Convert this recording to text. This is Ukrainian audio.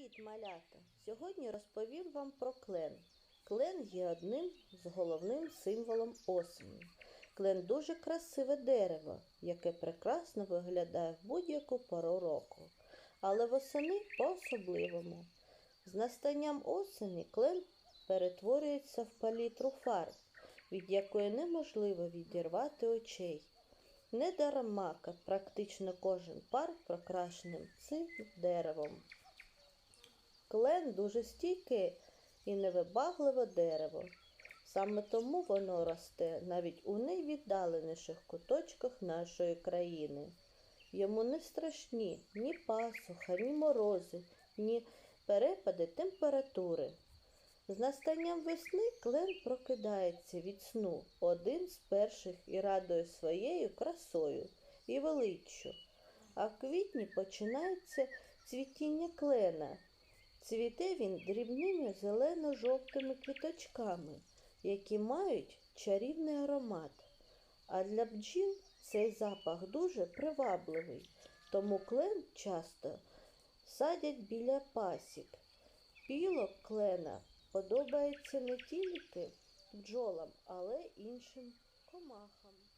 Привіт, малята! Сьогодні розповім вам про клен. Клен є одним з головним символом осені. Клен дуже красиве дерево, яке прекрасно виглядає в будь-яку пору року, але восени по-особливому. З настанням осені клен перетворюється в палітру фарб, від якої неможливо відірвати очей. Недарма ка- практично кожен парк прокрашеним цим деревом. Клен дуже стійке і невибагливе дерево. Саме тому воно росте навіть у найвіддаленіших куточках нашої країни. Йому не страшні ні пасуха, ні морози, ні перепади температури. З настанням весни клен прокидається від сну один з перших і радує своєю красою і величчю. А в квітні починається цвітіння клена. Цвіте він дрібними зелено-жовтими квіточками, які мають чарівний аромат. А для бджіл цей запах дуже привабливий, тому клен часто садять біля пасік. Пілок клена подобається не тільки бджолам, але й іншим комахам.